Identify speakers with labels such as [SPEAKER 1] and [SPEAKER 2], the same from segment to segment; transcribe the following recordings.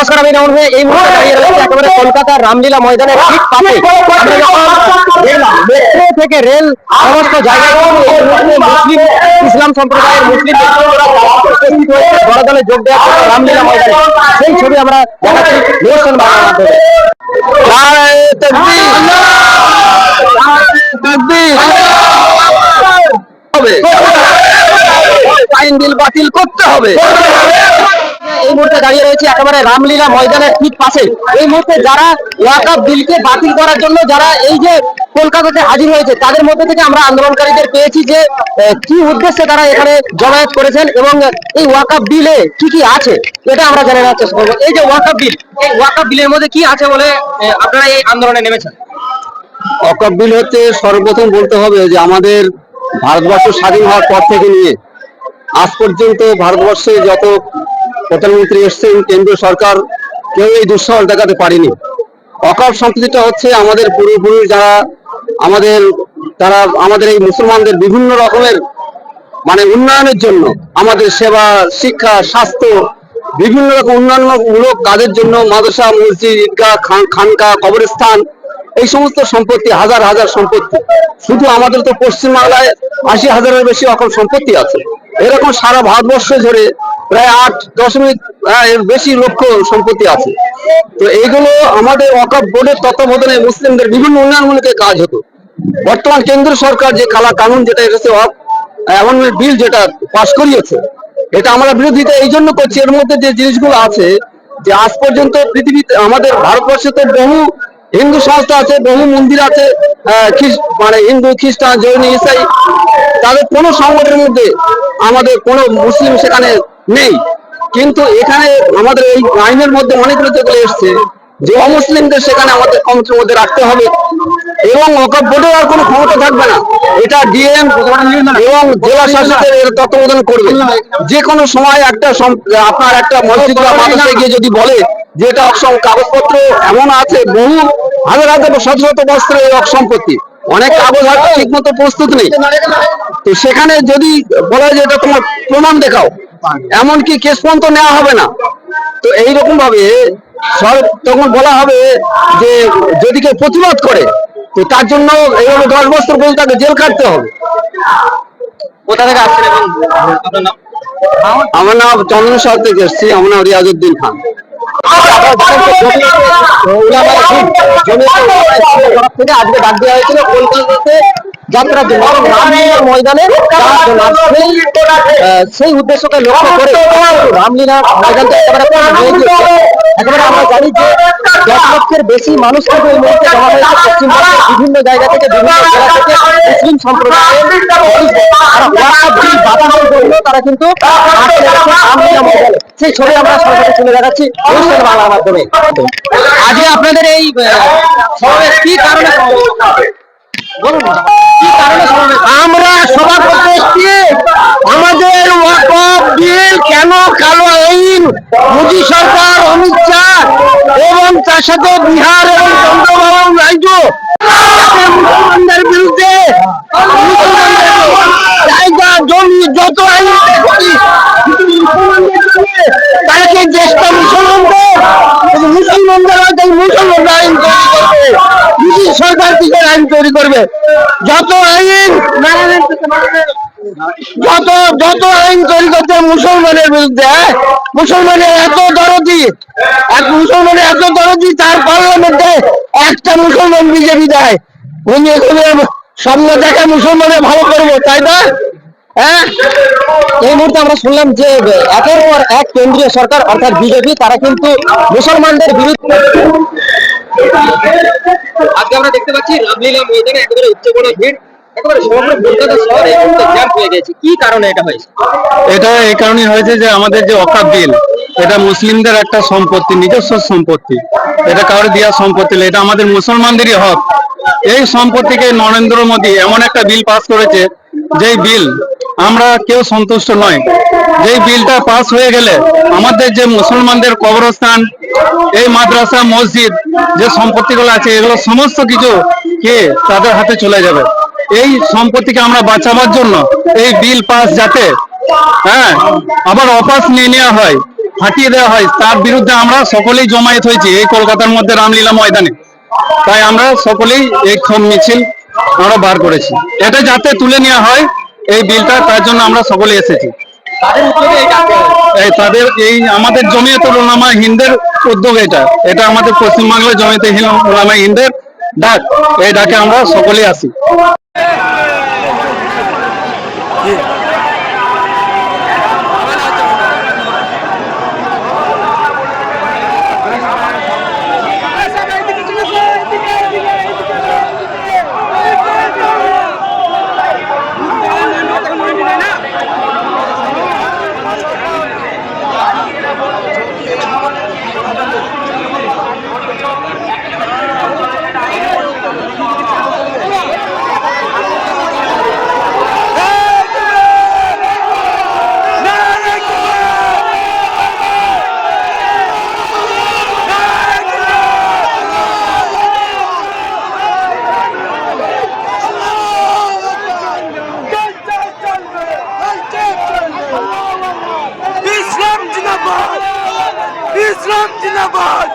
[SPEAKER 1] নমস্কার আমি রাহুল ভাই এই মুহূর্তে দাঁড়িয়ে রয়েছে একেবারে কলকাতার রামলীলা ময়দানের ঠিক পাশে মেট্রো থেকে রেল সমস্ত জায়গায় ইসলাম সম্প্রদায়ের মুসলিম বড় দলে যোগ জন্য রামলীলা ময়দানে সেই ছবি আমরা দেখাচ্ছি নিউজ মাধ্যমে! আইন বিল বাতিল করতে হবে। এই মুহূর্তে দাঁড়িয়ে রয়েছে একেবারে রামলীলা ময়দানের ঠিক পাশে। এই মুহূর্তে যারা ওয়াকাফ বিলকে বাতিল করার জন্য যারা এই যে কলকাতাতে হাজির হয়েছে, তাদের মধ্যে থেকে আমরা আন্দোলনকারীদের পেয়েছি যে কি উদ্দেশ্যে তারা এখানে জমায়েত করেছেন এবং এই ওয়াকাফ বিলে কি কি আছে, এটা আমরা জেনে নেওয়ার চেষ্টা করব। এই যে ওয়াকাফ বিল, এই ওয়াকাফ বিলের মধ্যে কি আছে বলে আপনারা এই আন্দোলনে নেমেছেন?
[SPEAKER 2] ওয়াকফ বিল হচ্ছে সর্বপ্রথম বলতে হবে যে আমাদের ভারতবর্ষ স্বাধীন হওয়ার পর থেকে নিয়ে আজ পর্যন্ত ভারতবর্ষে যত প্রধানমন্ত্রী এসছেন, কেন্দ্রীয় সরকার, কেউ এই দুঃসাহস দেখাতে পারেনি। অকাল সম্পত্তিটা হচ্ছে আমাদের পূর্বপুরুষ যারা, আমাদের, তারা, আমাদের এই মুসলমানদের বিভিন্ন রকমের মানে উন্নয়নের জন্য, আমাদের সেবা, শিক্ষা, স্বাস্থ্য, বিভিন্ন রকম উন্নয়নমূলক কাজের জন্য মাদ্রাসা, মসজিদ, ঈদগাহ, খান, খানকা, কবরস্থান এই সমস্ত সম্পত্তি, হাজার হাজার সম্পত্তি। শুধু আমাদের তো পশ্চিমবাংলায় আশি হাজারের বেশি রকম সম্পত্তি আছে। এরকম সারা ভারতবর্ষ জুড়ে প্রায় আট দশমিক এর বেশি লক্ষ সম্পত্তি আছে। তো এইগুলো আমাদের ওয়াকফ বোর্ডের তত্ত্বাবধানে মুসলিমদের বিভিন্ন উন্নয়নমূলক কাজ হতো। বর্তমান কেন্দ্র সরকার যে কালা কানুন যেটা এসেছে অ্যামেন্ডমেন্ট বিল যেটা পাশ করিয়েছে, এটা আমরা বিরোধিতা এই জন্য করছি। এর মধ্যে যে জিনিসগুলো আছে, যে আজ পর্যন্ত পৃথিবীতে আমাদের ভারতবর্ষে তো বহু হিন্দু সংস্থা আছে, বহু মন্দির আছে মানে হিন্দু, খ্রিস্টান, জৈন, ইসাই, তাদের কোনো সংগঠনের মধ্যে আমাদের কোনো মুসলিম সেখানে নেই। কিন্তু এখানে আমাদের এই আইনের মধ্যে অনেকগুলো যেগুলো এসছে, যে অমুসলিমদের সেখানে আমাদের কমিটির মধ্যে রাখতে হবে। এবং ওকাপ বোর্ডের আর কোনো ক্ষমতা থাকবে না। এটা ডিএম এবং জেলা শাসকের এর তত্ত্বাবধান করবে। যে কোনো সময় একটা আপনার একটা মসজিদ গিয়ে যদি বলে যে এটা অক্ষম কাগজপত্র, এমন আছে বহু হাজার হাজার শত শত বস্ত্রের এই সম্পত্তি। অনেক কাগজ হয়তো ঠিক মতো প্রস্তুত নেই। তো সেখানে যদি বলা যে এটা তোমার প্রমাণ দেখাও, এমনকি কেস পর্যন্ত নেওয়া হবে না। তো এইরকম ভাবে তখন বলা হবে যে যদি কেউ প্রতিবাদ করে তো তার জন্য এইভাবে দশ বছর পর্যন্ত তাকে জেল কাটতে হবে
[SPEAKER 1] কোথা থেকে আসছেন এবং আপনার নাম
[SPEAKER 2] আমার নাম চন্দন সাহ থেকে এসেছি আমার নাম রিয়াজউদ্দিন খান
[SPEAKER 1] থেকে আজকে ডাক দেওয়া হয়েছিল কলকাতাতে যাত্রার জন্য ময়দানে যাওয়ার জন্য আর সেই উদ্দেশ্যকে লক্ষ্য করে রামলীলা ময়দানটা একেবারে। একেবারে দশ লক্ষের বেশি এই মুহূর্তে জমা হয়েছে পশ্চিমবঙ্গের বিভিন্ন জায়গা থেকে বিভিন্ন জেলা থেকে মুসলিম সম্প্রদায়ের তারা কিন্তু। সেই ছবি আমরা দেখাচ্ছি বাংলার মাধ্যমে। আজকে আপনাদের এই কি কারণে
[SPEAKER 2] আমরা এসেছি। আমাদের ওয়াকফ বিল কেন কালো আইন? মোদী সরকার তার সাথে বিহার এবং চন্দ্রবাবু মুসলমানদের বিরুদ্ধে জায়গা, জমি, যত আইন তাকে দেশটা মুসলমানদের মুসলমানদের হয়তো মুসলমানরা আইন তৈরি করবে মোদী সরকার থেকে আইন তৈরি করবে, যত আইন যত যত আইন তৈরি করতে মুসলমানের বিরুদ্ধে হ্যাঁ? মুসলমানের এত দরদি, এক মুসলমানের এত দরদি, তার পার্লামেন্টে একটা মুসলমান বিজেপি দেয়। ঘুমিয়ে ঘুমিয়ে স্বপ্ন দেখে মুসলমানের ভালো করব, তাই না? হ্যাঁ?
[SPEAKER 1] এই মুহূর্তে আমরা শুনলাম যে একের পর এক কেন্দ্রীয় সরকার, অর্থাৎ বিজেপি, তারা কিন্তু মুসলমানদের বিরুদ্ধে আজকে আমরা দেখতে পাচ্ছি রামলীলা ময়দানে একেবারে উচ্চ বড় ভিড়।
[SPEAKER 2] মুসলমানদেরই হক। এই সম্পত্তিকে নরেন্দ্র মোদী এমন একটা বিল পাস করেছে, যেই বিল আমরা কেউ সন্তুষ্ট নয়। যেই বিলটা পাস হয়ে গেলে আমাদের যে মুসলমানদের কবরস্থান, এই মাদ্রাসা, মসজিদ, যে সম্পত্তিগুলো আছে, এগুলো সমস্ত কিছু কে তাদের হাতে চলে যাবে। এই সম্পত্তিকে আমরা বাঁচাবার জন্য এই বিল পাস যাতে হ্যাঁ আবার অপাস নিয়ে নেওয়া হয়,
[SPEAKER 3] ফাটিয়ে দেওয়া হয়, তার বিরুদ্ধে আমরা সকলেই জমায়েত হয়েছি এই কলকাতার মধ্যে রামলীলা ময়দানে। তাই আমরা সকলেই এই ক্ষোভ মিছিল আমরা বার করেছি। এটা যাতে তুলে নেওয়া হয়, এই বিলটা, তার জন্য আমরা সকলে এসেছি।
[SPEAKER 1] তাদের এই
[SPEAKER 3] আমাদের জমিয়ত উলামা হিন্দের উদ্যোগ এটা। এটা আমাদের পশ্চিমবাংলার জমিয়তে হিল- উলামা হিন্দের ডাক এই ডাকে আমরা সকলেই আসি
[SPEAKER 4] God!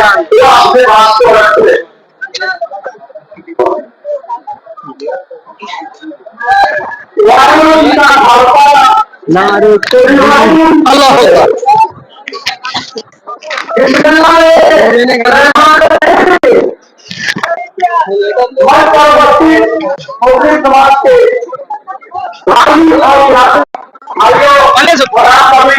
[SPEAKER 4] हैं जो अपने
[SPEAKER 2] बात को रखते अल्लाह। हर पर्वती मुस्लिम समाज के आगे बड़ा कवि